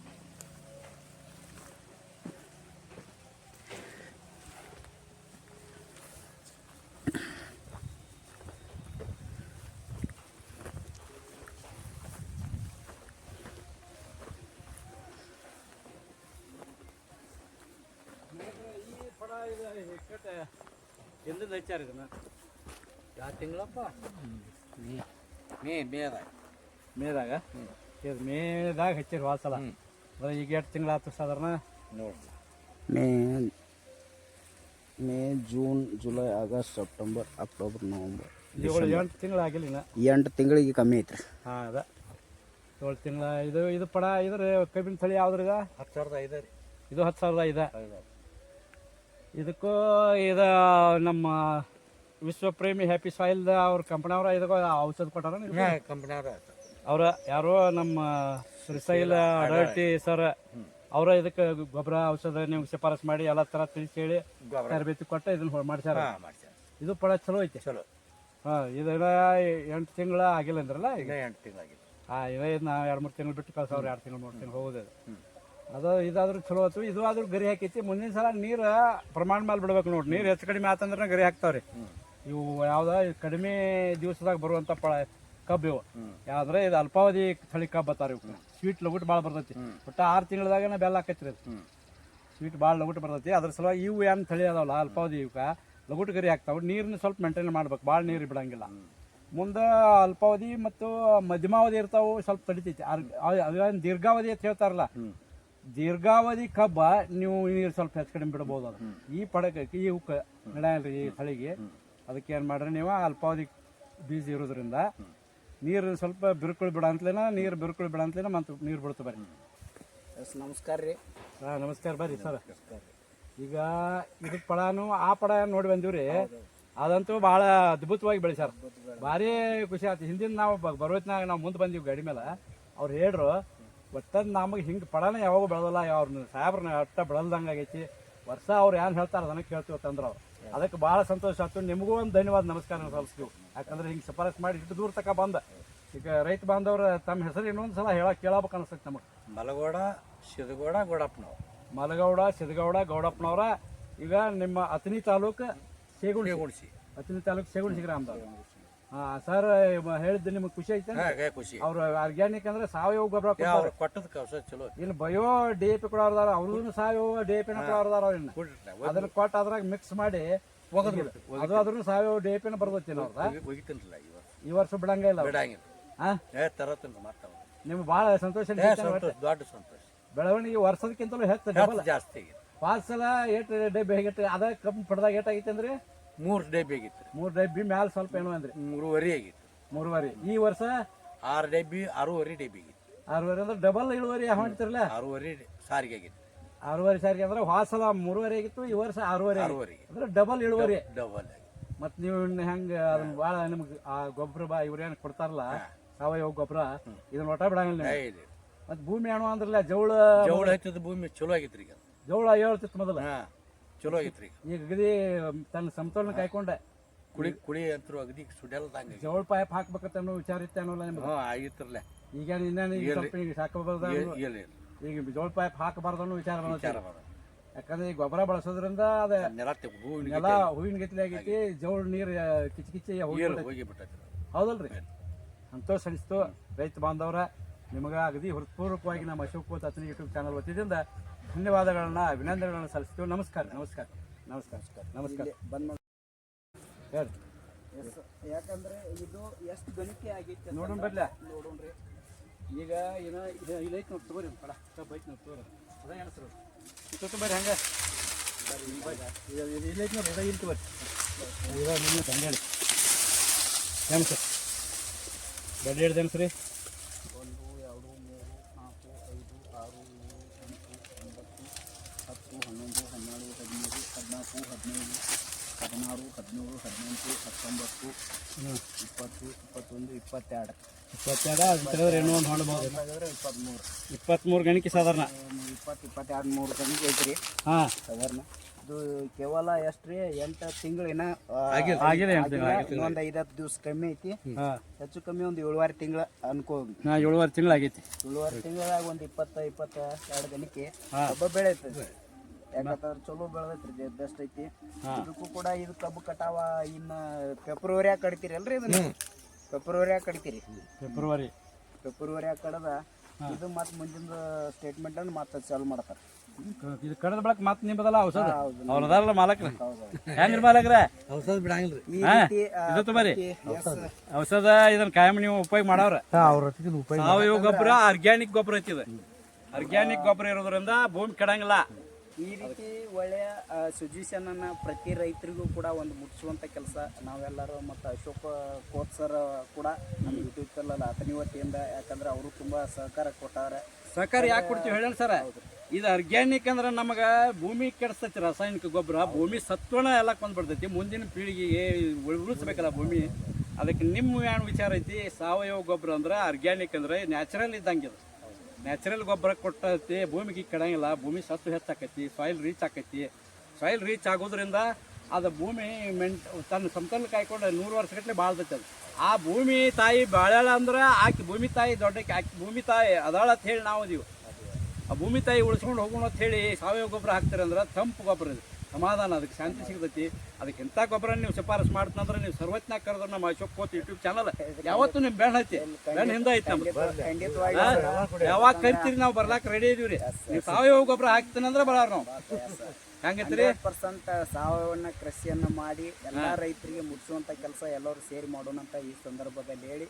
ಈ ಪಡ ಇದು ಹೆಕ್ಕಟ್ಟೆ ಎಂದಿಂದ ಹಚ್ಚಾರ ಇದನ್ನ ಯಾವ ತಿಂಗಳಪ್ಪ ಮೇ ಮೇದ ಮೇದಾಗ ಇದು ಮೇದಾಗ ಹಚ್ಚಿರಿ ವಾಸಲ ಬರೀ ಈಗ ಎಷ್ಟು ತಿಂಗಳಾಯ್ತು ಸಾಧಾರಣ ನೋಡಿ May May June July August September October November ಏಳು ಎಂಟು ತಿಂಗಳು ಆಗಿಲ್ಲ ಎಂಟು ತಿಂಗಳಿಗೆ ಕಮ್ಮಿ ಐತ್ರಿ ಹಾಂ ಅದ ಏಳು ತಿಂಗಳ ಇದು ಇದು ಪಡ ಇದ್ರ ಕಬ್ಬಿನ ತಳಿ ಯಾವ್ದ್ರಾಗ ಹತ್ತು ಸಾವಿರದ ಐದು ರೀ ಇದು ಹತ್ತು ಸಾವಿರದ ಐದ ಇದಕ್ಕೂ ಇದು ನಮ್ಮ ವಿಶ್ವಪ್ರೇಮಿ ಹ್ಯಾಪಿ ಸಾಯಿಲ್ದ ಅವ್ರ ಕಂಪನಿಯವ್ರ ಇದಕ್ಕೂ ಔಷಧ ಕೊಟ್ಟಾರ ಕಂಪನಿಯವ್ರ ಅವ್ರ ಯಾರೋ ನಮ್ಮ ಸೈಲ್ ಅಡಲ್ಟಿ ಸರ್ ಅವರ ಇದಕ್ಕೆ ಗೊಬ್ಬರ ಔಷಧ ನಿಮ್ಗೆ ಶಿಫಾರಸ್ ಮಾಡಿ ಎಲ್ಲ ಥರ ತಿಳಿಸಿ ಹೇಳಿ ತರಬೇತಿ ಕೊಟ್ಟು ಇದನ್ನ ಮಾಡ್ಸ್ಯಾರ. ಇದು ಪಡ ಚಲೋ ಐತಿ. ಚಲೋ. ಹಾಂ ಇದನ್ನ ಎಂಟು ತಿಂಗಳ ಆಗಿಲ್ಲ ಅಂದ್ರಲ್ಲ ಈಗ? ಎಂಟು ತಿಂಗಳಾಗಿದೆ. ಹಾಂ ಇದೇ ನಾವು ಎರಡು ಮೂರು ತಿಂಗಳು ಬಿಟ್ಟು ಕಳ್ಸವ್ರು ಎರಡು ತಿಂಗಳು ಮೂರು ತಿಂಗಳು ಹೋಗೋದು ಅದು. ಇದಾದ್ರೂ ಚಲೋ ಆಯ್ತು. ಇದು ಆದ್ರೂ ಗರಿ ಹಾಕೈತಿ. ಮುಂದಿನ ಸಲ ನೀರು ಪ್ರಮಾಣ ಮೇಲೆ ಬಿಡ್ಬೇಕು ನೋಡಿ. ನೀರು ಹೆಚ್ಚು ಕಡಿಮೆ ಆತಂದ್ರೆ ಗರಿ ಹಾಕ್ತಾವ್ರಿ. ಇವು ಯಾವ್ದ ಕಡಿಮೆ ದಿವಸದಾಗ ಬರುವಂತ ಪಳ ಕಬ್ಬು ಇವು. ಯಾವ್ದ್ರೆ ಇದು ಅಲ್ಪಾವಧಿ ತಳಿ ಕಬ್ಬು ಬತ್ತಾರ ಇವು. ಸ್ವೀಟ್ ಲಗುಟ್ ಭಾಳ ಬರ್ತೈತಿ. ಒಟ್ಟು ಆರು ತಿಂಗಳದಾಗನ ಬೆಲ್ಲ ಹಾಕೈತ್ರಿ ರೀ ಸ್ವೀಟ್ ಭಾಳ ಲಗುಟ್ ಬರ್ತೈತಿ. ಅದ್ರ ಸಲುವಾಗಿ ಇವು ಏನು ತಳಿ ಅದಾವಲ್ಲ ಅಲ್ಪಾವಧಿ ಇವಕ್ಕೆ ಲಗುಟ್ ಗರಿ ಹಾಕ್ತಾವೆ. ನೀರನ್ನ ಸ್ವಲ್ಪ ಮೇಂಟೈನ್ ಮಾಡ್ಬೇಕು. ಭಾಳ ನೀರು ಬಿಡಂಗಿಲ್ಲ. ಮುಂದೆ ಅಲ್ಪಾವಧಿ ಮತ್ತು ಮಧ್ಯಮಾವಧಿ ಇರ್ತಾವು ಸ್ವಲ್ಪ ತಡಿತೈತಿ. ಅದೇನು ದೀರ್ಘಾವಧಿ ಅಂತ ಹೇಳ್ತಾರಲ್ಲ ದೀರ್ಘಾವಧಿ ಕಬ್ಬ ನೀವು ನೀರು ಸ್ವಲ್ಪ ಹೆಚ್ಚು ಕಡಿಮೆ ಬಿಡ್ಬೋದು ಅದು. ಈ ಪಡಕ್ಕೆ ಈ ಹುಕ್ಕ ನಡೆಯಲ್ರಿ ಈ ತಳಿಗೆ. ಅದಕ್ಕೆ ಏನು ಮಾಡ್ರಿ ನೀವು ಅಲ್ಪಾವಧಿ ಬೀಜ ಇರೋದ್ರಿಂದ ನೀರು ಸ್ವಲ್ಪ ಬಿರುಕುಳು ಬಿಡ ಅಂತಲೇನ ನೀರು ಬಿರುಕುಳು ಬಿಡ ಅಂತಲೇನ ಮತ್ತು ನೀರು ಬಿಡ್ತು ಬರ್ರಿ ನಮಸ್ಕಾರ ರೀ. ಹಾಂ ನಮಸ್ಕಾರ ಬರ್ರಿ ಸರ್. ಈಗ ಇದು ಪಡಾನು ಆ ಪಡ ನೋಡಿ ಬಂದೀವ್ರಿ. ಅದಂತೂ ಭಾಳ ಅದ್ಭುತವಾಗಿ ಬೆಳೆಸ್ಯಾರ. ಭಾರಿ ಖುಷಿ ಆಯ್ತು ಹಿಂದಿನ ನಾವು ಬರೋತ್ನಾಗ ನಾವು ಮುಂದೆ ಬಂದೀವಿ ಗಾಡಿ ಮೇಲೆ ಅವ್ರು ಹೇಳ್ರು ಒಟ್ಟದ್ ನಮಗೆ ಹಿಂಗೆ ಪಡಾನ ಯಾವಾಗ ಬೆಳೆದಲ್ಲ ಅವ್ರನ್ನ ಸಾಹೇಬ್ರನ್ನ ಅಟ್ಟ ಬೆಳಲ್ದಂಗೆ ಆಗೈತಿ. ವರ್ಷ ಅವ್ರು ಏನು ಹೇಳ್ತಾರೆ ಅದನ್ನ ಕೇಳ್ತೀವಿ ತಂದ್ರೆ ಅವ್ರು. ಅದಕ್ಕೆ ಭಾಳ ಸಂತೋಷ ಆಯ್ತು. ನಿಮಗೂ ಒಂದು ಧನ್ಯವಾದ ನಮಸ್ಕಾರ ಸಲ್ಲಿಸ್ತೀವಿ. ಯಾಕಂದ್ರೆ ಹಿಂಗೆ ಶಿಫಾರಸ್ ಮಾಡಿ ಇಷ್ಟು ದೂರ ತಕ ಬಂದ. ಈಗ ರೈತ ಬಾಂಧವ್ರ ತಮ್ಮ ಹೆಸರು ಇನ್ನೊಂದು ಸಲ ಹೇಳಕ್ಕೆ ಕೇಳಬೇಕು ಅನಿಸ್ತೈತೆ ನಮಗೆ. ಮಲಗೌಡ ಸಿದಗೌಡ ಗೌಡಪ್ಪನವ್ರು. ಮಲಗೌಡ ಸಿದ್ಧಗೌಡ ಗೌಡಪ್ಪನವರ. ಈಗ ನಿಮ್ಮ ಅತನಿ ತಾಲೂಕು ಸೇಗುಣಿ ಅತನಿ ತಾಲೂಕು ಸೇಗುಣಿ ಗ್ರಾಮದವ್ರು. ಸರ್ ಹೇಳಿದ್ದು ನಿಮಗೆ ಖುಷಿ ಐತೆ ಖುಷಿ. ಅವ್ರು ಆರ್ಗ್ಯಾನಿಕ್ ಅಂದ್ರೆ ಸಾವಯವ ಗೊಬ್ಬರ ಅವ್ರು ಕೊಟ್ಟದ ಕೌಸ ಚಲೋ ಇನ್ನು ಬಯೋ ಡಿ ಎ ಪಿ ಕೊಡೋರ್ದಾರ ಅವ್ರು ಸಾವಯವ ಡಿ ಎ ಪಿನ ಕೊಡೋರ್ದಾರ ಅವ್ರನ್ನ ಕೊಡ್ರಿ ಅದನ್ನ ಕೊಟ್ಟು ಅದ್ರಾಗ ಮಿಕ್ಸ್ ಮಾಡಿ ಅದು ಅದ್ರೂ ಸಾವಯವ ಡಿ ಎ ಪಿನ ಬರ್ದೈತಿ ಅವ್ರದ. ಈ ವರ್ಷ. ಬಿಡಂಗ ಇಲ್ಲ ಬಿಡಂಗಿಲ್ಲ. ನಿಮ್ಗೆ ಭಾಳ ಸಂತೋಷ ದೊಡ್ಡ ಸಂತೋಷ. ಬೆಳವಣಿಗೆ ವರ್ಷದಕ್ಕಿಂತಲೂ ಹೆಚ್ಚು ಜಾಸ್ತಿ ಪಾರ್ಸಲ ಏಟ್ ಡಬ್ಬಿ ಹೇಗಿಟ್ಟು ಅದ ಕಬ್ಬು ಪಡ್ದಾಗ ಏಟಾಗೈತೆ ಅಂದ್ರೆ ಮೂರು ಡಬ್ಬಿ ಆಗಿತ್ತು ಮೂರು ಡಬ್ಬಿ ಮ್ಯಾಲ ಸ್ವಲ್ಪ ಏನೋ ಅಂದ್ರಿ. ಮೂರುವರೆ ಆಗಿತ್ತು. ಮೂರುವರೆ. ಈ ವರ್ಷ ಆರು ಡಬ್ಬಿ ಆರೂವರೆ ಡಬ್ಬಿ ಆಗಿತ್ತು ಆರೂವರೆ ಅಂದ್ರೆ ಡಬಲ್ ಇಳುವರಿ ಹೊಂಟಿರಲ್ಲ ಆರೂವರೆ ಸಾರಿಗೆ ಆಗಿತ್ತು. ಆರೂವರೆ ಸಾರಿಗೆ ಅಂದ್ರೆ ವಾಸಲ ಮೂರುವರೆ ಆಗಿತ್ತು ಈ ವರ್ಷ ಆರೂವರೆ ಆರೂವರೆ. ಅಂದ್ರೆ ಡಬಲ್ ಇಳುವರಿ. ಡಬಲ್ ಮತ್ತೆ ನೀವು ಹೆಂಗೆ ಅದನ್ನ ಭಾಳ ನಿಮ್ಗೆ ಆ ಗೊಬ್ಬರ ಬಾ ಇವ್ರೇನ್ ಕೊಡ್ತಾರಲ್ಲ ಸಾವಯವ ಗೊಬ್ಬರ ಇದನ್ನ ಒಟ್ಟ ಬಿಡಂಗಿಲ್ಲ ಮತ್ತು ಮತ್ ಭೂಮಿ ಅಣು ಅಂದ್ರಲ್ಲ ಜವಳ ಜವಳ ಹಚ್ಚಿದ ಭೂಮಿ ಚಲೋ ಆಗಿತ್ತು ಈಗ. ಜವಳ ಹೇಳ್ತಿತ್ತು ಮೊದಲ. ಹಾ. ಚಲೋ ಆಗೈತ್ರಿ ಈಗ. ಈಗ ಅಗದಿ ತನ್ನ ಸಮತೋಲನ ಕಾಯ್ಕೊಂಡ ಕುಡಿ ಕುಡಿ ಅಂತೂ ಅಗದಿ ಸುಡಲ್ದಂಗ ಜವಳ ಪಾಯಪ್ ಹಾಕ್ಬೇಕಂತ ಅನ್ನೋ ವಿಚಾರ ಇತ್ತೆ ಅನ್ನೋಲ್ಲ ನಿಮ್ಗೆ? ಹಾ ಆಗಿತ್ರಲ್ಲ ಈಗ ಇನ್ನೇನು ಈಗ ಸ್ವಲ್ಪ ಈಗ ಸಾಕಬಾರ್ದ ಇಲ್ಲ ಇಲ್ಲ. ಈಗ ಜೋಳ ಪಾಯಪ್ ಹಾಕಬಾರ್ದು ಅನ್ನೋ ವಿಚಾರ ವಿಚಾರ ಯಾಕಂದ್ರೆ ಈ ಗೊಬ್ಬರ ಬಳಸೋದ್ರಿಂದ ಅದ ನೆಲ ಹೂವಿನ ನೆಲ ಹೂವಿನ ಗತಿಲೆ ಆಗೈತಿ ಜವಳ ನೀರ್ ಕಿಚಿ ಕಿಚಿ ಹೋಗಿ ಗೀಳು ಹೋಗಿ ಬಿಟ್ಟೈತಿ ಹೌದಲ್ರಿ? ಸಂತೋಷ ಅನಿಸ್ತು ರೈತ ಬಾಂಧವರ ನಿಮಗೆ ಅಗದಿ ಹೃತ್ಪೂರ್ವಕವಾಗಿ ನಮ್ಮ ಅಶೋಕ್ ಅತ್ನಿ ಯೂಟ್ಯೂಬ್ ಚಾನಲ್ ವತಿಯಿಂದ ಧನ್ಯವಾದಗಳನ್ನ ಅಭಿನಂದನೆಗಳನ್ನ ಸಲ್ಲಿಸ್ತೀವಿ. ನಮಸ್ಕಾರ ನಮಸ್ಕಾರ. ನಮಸ್ಕಾರ. ನಮಸ್ಕಾರ. ಬಂದ್ ಹೇಳಿ. ಯಾಕಂದ್ರೆ ಇದು ಎಷ್ಟು ಗಣಿಕೆ ಆಗೈತೆ ನೋಡೋಣ ಬರ್ಲ? ನೋಡೋಣ್ರಿ ಈಗ ಏನ ಇಲ್ಲ ಐತೆ ನೋಡಿ ತಗೋರಿ ಕಡ. ಬೈಕ್ ನೋಡಿ ತಗೋರಿ. ಅದ ಹೆಸರು? ಇತ್ತು ಬರ್ರಿ ಹಂಗ. ಇಲ್ಲ ಐತಿ ನೋಡಿ ಅದ ಇಲ್ಲಿ ಬರ್ರಿ ಈಗ ನಿಮ್ಮ ತಂದೆ ಹೇಳಿ. ಏನು ಸರ್? ಬೆಡ್ ಹಿಡ್ದೇನು ಸರಿ? ಒಂದು ಎರಡು ಮೂರು ನಾಲ್ಕು ಐದು ಆರು ಹತ್ತು ಹನ್ನೊಂದು ಹನ್ನೆರಡು ಹದಿಮೂರು ಹದಿನಾಲ್ಕು ಹದಿನೈದು ಹದಿನಾರು ಹದಿನೇಳು ಹದಿನೆಂಟು ಹತ್ತೊಂಬತ್ತು ಇಪ್ಪತ್ತು ಇಪ್ಪತ್ತೊಂದು ಇಪ್ಪತ್ತೆರಡು ಇಪ್ಪತ್ತೆರಡು ಅದು ತೆಗೆದ್ರೆ ಇನ್ನೂ ಒಂದು ಮಾಡ್ಬೋದು ಇಪ್ಪತ್ತ್ಮೂರು ಇಪ್ಪತ್ತ್ಮೂರು ಗಣಿಕೆ ಸಾಧಾರಣ. ಇಪ್ಪತ್ತು ಇಪ್ಪತ್ತೆರಡು ಮೂರು ಗಣಿಕೆ ಐತ್ರಿ ಹಾಂ. ಸಾಧಾರಣ ಇದು ಕೇವಲ ಎಷ್ಟು ರೀ? ಎಂಟು ತಿಂಗಳಿನ ತಿಂಗಳು ಇನ್ನೊಂದು ಐದತ್ತು ದಿವಸ ಕಮ್ಮಿ ಐತಿ. ಹೆಚ್ಚು ಕಮ್ಮಿ ಒಂದು ಏಳುವಾರು ತಿಂಗಳ ಅನ್ಕೋ ನಾ ತಿಂಗಳಾಗೈತಿ. ತಿಂಗಳು ಆಗೈತಿ ಏಳುವರೆ ತಿಂಗಳಾಗ ಒಂದು ಇಪ್ಪತ್ತ ಇಪ್ಪತ್ತ ಎರಡು ಗಣಿಕೆ ಹಬ್ಬ ಬೆಳೆ ಬೆಳೆತೈತಿ ಯಾಕಂದ್ರೆ ಚಲೋ ಬೆಳೆದೈತ್ರಿ ಬೆಸ್ಟ್ ಐತಿ. ಇದಕ್ಕೂ ಕೂಡ ಇದು ಕಬ್ಬು ಕಟಾವ ಇನ್ನ ಫೆಬ್ರವರಿಯಾಗ ಕಡಿತೀರಿ ಅಲ್ರಿ ಇದನ್ನ? ಫೆಬ್ರವರಿಯಾಗ ಕಡಿತೀರಿ ಫೆಬ್ರವರಿ ಫೆಬ್ರವರಿಯಾಗ ಕಡದ ಇದು ಮತ್ತೆ ಮುಂದಿನ ಸ್ಟೇಟ್ಮೆಂಟ್ ಅನ್ನು ಮತ್ತೆ ಚಾಲು ಮಾಡ್ತಾರೆ. ಇದು ಕಡದ ಬಳಕ ಮತ್ತೆ ನಿಂಬದಲ್ಲ ಔಷಧ. ಅವ್ರು ಅದಾರಲ್ಲ ಮಾಲಕ್ರ? ಹೌದು ಹೆಂಗ್ರಿ ಮಾಲಕ್ರ? ಔಷಧ ಬಿಡಂಗಿಲ್ರಿ. ಇದು yes, ಔಷಧ. ಇದನ್ನ ಕಾಯಂ ನೀವು ಉಪಯೋಗ ಮಾಡವ್ರ? ಅವ್ರ ಹೊತ್ತಿಗೆ ಉಪಯೋಗ ಸಾವಯವ ಗೊಬ್ಬರ ಆರ್ಗ್ಯಾನಿಕ್ ಗೊಬ್ಬರ ಐತಿ ಇದು. ಆರ್ಗ್ಯಾನಿಕ್ ಗೊಬ್ಬರ ಇರೋದ್ರಿಂದ ಭೂಮಿ ಕೆಡಂಗಿಲ್ಲ. ಈ ರೀತಿ ಒಳ್ಳೆಯ ಸಜೆಷನ್ ಅನ್ನ ಪ್ರತಿ ರೈತರಿಗೂ ಕೂಡ ಒಂದು ಮುಟ್ಟಿಸುವಂತ ಕೆಲಸ ನಾವೆಲ್ಲರೂ ಮತ್ತು ಅಶೋಕ್ ಕೋತ್ ಸರ್ ಕೂಡ ನಮ್ಮ ಯೂಟ್ಯೂಬ್ ಚಾನಲ್ ಆತನಿ ವತಿಯಿಂದ ಯಾಕಂದ್ರೆ ಅವರು ತುಂಬಾ ಸಹಕಾರ ಕೊಟ್ಟಾರೆ ಸಹಕಾರ ಯಾಕೆ ಕೊಡ್ತೀವಿ ಹೇಳೋಣ ಸರ್? ಇದು ಆರ್ಗ್ಯಾನಿಕ್ ಅಂದ್ರೆ ನಮಗೆ ಭೂಮಿ ಕೆಡಿಸ್ತೈತಿ ರಾಸಾಯನಿಕ ಗೊಬ್ಬರ ಭೂಮಿ ಸತ್ವನ ಎಲ್ಲ ಕೊಂದ್ಬಿಡ್ತೈತಿ ಮುಂದಿನ ಪೀಳಿಗೆಗೆ ಉಳ್- ಉಳಿಸ್ಬೇಕಲ್ಲ ಭೂಮಿ. ಅದಕ್ಕೆ ನಿಮ್ಮ ಏನು ವಿಚಾರ ಐತಿ? ಸಾವಯವ ಗೊಬ್ಬರ ಅಂದ್ರೆ ಆರ್ಗ್ಯಾನಿಕ್ ಅಂದ್ರೆ ನ್ಯಾಚುರಲ್ ಇದ್ದಂಗೆ ಇದು ನ್ಯಾಚುರಲ್ ಗೊಬ್ಬರ ಕೊಟ್ಟೈತಿ, ಭೂಮಿಗೆ ಕೆಡಂಗಿಲ್ಲ, ಭೂಮಿ ಸತ್ತು ಹೆಚ್ಚಾಕೈತಿ ಸಾಯಿಲ್ ರೀಚ್ ಆಕೈತಿ. ಸಾಯಿಲ್ ರೀಚ್ ಆಗೋದ್ರಿಂದ ಅದು ಭೂಮಿ ಮೆಂಟ್ ತನ್ನ ಸಮತಲ್ ಕಾಯ್ಕೊಂಡು ನೂರು ವರ್ಷಗಟ್ಟಲೆ ಬಾಳ್ದೈತೆ ಅದು. ಆ ಭೂಮಿ ತಾಯಿ ಬಾಳ್ಯಾಳ ಅಂದ್ರೆ ಆಕೆ ಭೂಮಿ ತಾಯಿ ದೊಡ್ಡಕ್ಕೆ, ಆಕೆ ಭೂಮಿ ತಾಯಿ ಅದಾಳ ಅಂತ ಹೇಳಿ ನಾವು ಇದೀವಿ. ಆ ಭೂಮಿ ತಾಯಿ ಉಳಿಸ್ಕೊಂಡು ಹೋಗೋಣ ಅಂತ ಹೇಳಿ ಸಾವಯವ ಗೊಬ್ಬರ ಹಾಕ್ತಾರೆ ಅಂದ್ರೆ ತಂಪು ಗೊಬ್ಬರ ಇದು. ಸಮಾಧಾನ ಅದಕ್ಕೆ ಶಾಂತಿ ಸಿಗ್ತೈತಿ. ಅದಕ್ಕೆ ಎಂಥ ಗೊಬ್ಬರ ನೀವು ಶಿಫಾರಸ್ ಮಾಡ್ತಂದ್ರೆ ನೀವು ಸರ್ವಜ್ಞ ಕರೆದ್ರೆ ನಮ್ಮ ಅಶೋಕ್ ಕೋತ್ ಯೂಟ್ಯೂಬ್ ಚಾನಲ್ ಯಾವತ್ತು ನಿಮ್ ಬೆಣ್ಣ ಐತಿ ಬೆಣ್ಣ ಹಿಂದೆ ಐತಿ ನಮ್ದು. ಯಾವಾಗ ಕರಿತೀರಿ ನಾವು ಬರ್ಲಾಕ ರೆಡಿ ಇದೀವಿ ನೀವು ಸಾವಯವ ಗೊಬ್ಬರ ಹಾಕ್ತೀನಂದ್ರೆ ಬರೋರು ನಾವು. ಹೆಂಗೈತ್ರಿ? ಪರ್ಸೆಂಟ್ ಸಾವಯವನ್ನ ಕೃಷಿಯನ್ನ ಮಾಡಿ ಎಲ್ಲಾ ರೈತರಿಗೆ ಮುಟ್ಟಿಸುವಂತ ಕೆಲಸ ಎಲ್ಲರೂ ಸೇರಿ ಮಾಡೋಣ ಅಂತ ಈ ಸಂದರ್ಭದಲ್ಲಿ ಹೇಳಿ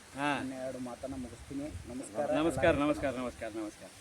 ಎರಡು ಮಾತನ್ನ ಮುಗಿಸ್ತೀನಿ. ನಮಸ್ಕಾರ. ನಮಸ್ಕಾರ ನಮಸ್ಕಾರ ನಮಸ್ಕಾರ ನಮಸ್ಕಾರ.